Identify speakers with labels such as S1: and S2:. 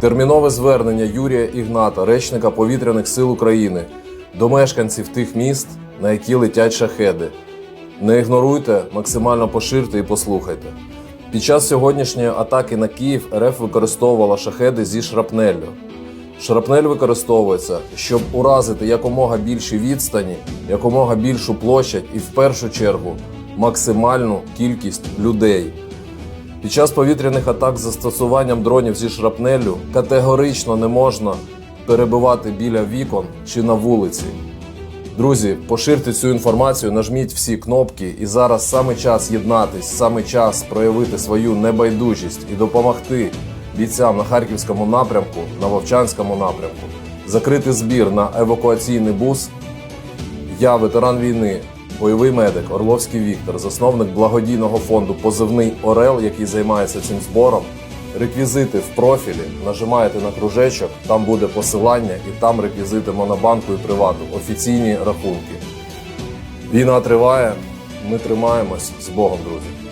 S1: Термінове звернення Юрія Ігната, речника повітряних сил України, до мешканців тих міст, на які летять шахеди. Не ігноруйте, максимально поширте і послухайте. Під час сьогоднішньої атаки на Київ РФ використовувала шахеди зі шрапнеллю. Шрапнель використовується, щоб уразити якомога більші відстані, якомога більшу площадь і в першу чергу максимальну кількість людей. Під час повітряних атак з застосуванням дронів зі шрапнеллю категорично не можна перебувати біля вікон чи на вулиці. Друзі, поширте цю інформацію, нажміть всі кнопки, і зараз саме час єднатись, саме час проявити свою небайдужість і допомогти бійцям на харківському напрямку, на Вовчанському напрямку, закрити збір на евакуаційний бус. Я ветеран війни, бойовий медик Орловський Віктор, засновник благодійного фонду Позивний Орел, який займається цим збором. Реквізити в профілі, нажимаєте на кружечок, там буде посилання, і там реквізити Монобанку і привату, офіційні рахунки. Війна триває, ми тримаємось з Богом, друзі.